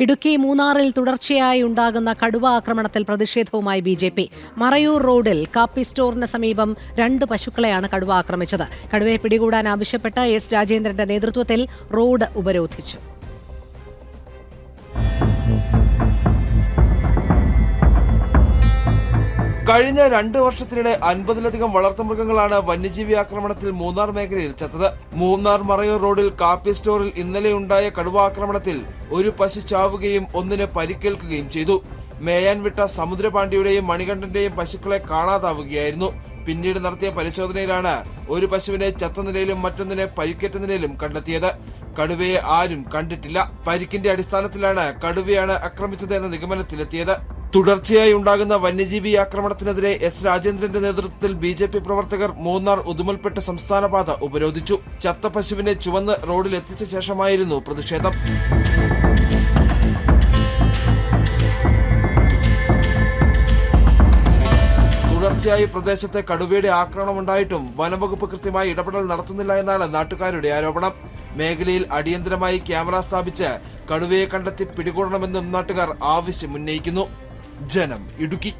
ഇടുക്കി മൂന്നാറിൽ തുടർച്ചയായി ഉണ്ടാകുന്ന കടുവ ആക്രമണത്തിൽ പ്രതിഷേധവുമായി ബി ജെ പി. മറയൂർ റോഡിൽ കാപ്പി സ്റ്റോറിന് സമീപം രണ്ട് പശുക്കളെയാണ് കടുവ ആക്രമിച്ചത്. കടുവയെ പിടികൂടാൻ ആവശ്യപ്പെട്ട് എസ് രാജേന്ദ്രന്റെ നേതൃത്വത്തിൽ റോഡ് ഉപരോധിച്ചു. കഴിഞ്ഞ രണ്ട് വർഷത്തിനിടെ അൻപതിലധികം വളർത്തുമൃഗങ്ങളാണ് വന്യജീവി ആക്രമണത്തിൽ മൂന്നാർ മേഖലയിൽ ചത്തത്. മൂന്നാർ മറയൂർ റോഡിൽ കാപ്പി സ്റ്റോറിൽ ഇന്നലെയുണ്ടായ കടുവാക്രമണത്തിൽ ഒരു പശു ചാവുകയും ഒന്നിന് പരിക്കേൽക്കുകയും ചെയ്തു. മേയാൻ വിട്ട സമുദ്രപാണ്ഡ്യയുടെയും മണികണ്ഠന്റെയും പശുക്കളെ കാണാതാവുകയായിരുന്നു. പിന്നീട് നടത്തിയ പരിശോധനയിലാണ് ഒരു പശുവിനെ ചത്ത നിലയിലും മറ്റൊന്നിനെ പരിക്കേറ്റ നിലയിലും കണ്ടെത്തിയത്. കടുവയെ ആരും കണ്ടിട്ടില്ല. പരിക്കിന്റെ അടിസ്ഥാനത്തിലാണ് കടുവയാണ് ആക്രമിച്ചത് എന്ന നിഗമനത്തിലെത്തിയത്. തുടർച്ചയായി ഉണ്ടാകുന്ന വന്യജീവി ആക്രമണത്തിനെതിരെ എസ് രാജേന്ദ്രന്റെ നേതൃത്വത്തിൽ ബി ജെ പി പ്രവർത്തകർ മൂന്നാർ ഉദുമൽപ്പെട്ട സംസ്ഥാനപാത ഉപരോധിച്ചു. ചത്ത പശുവിനെ ചുവന്ന് റോഡിലെത്തിച്ച ശേഷമായിരുന്നു പ്രതിഷേധം. തുടർച്ചയായി പ്രദേശത്തെ കടുവയുടെ ആക്രമണമുണ്ടായിട്ടും വനംവകുപ്പ് കൃത്യമായി ഇടപെടൽ നടത്തുന്നില്ല എന്നാണ് നാട്ടുകാരുടെ ആരോപണം. മേഖലയിൽ അടിയന്തരമായി ക്യാമറ സ്ഥാപിച്ച് കടുവയെ കണ്ടെത്തി പിടികൂടണമെന്നും നാട്ടുകാർ ആവശ്യം ഉന്നയിക്കുന്നു ജനം ഇടുക്കി.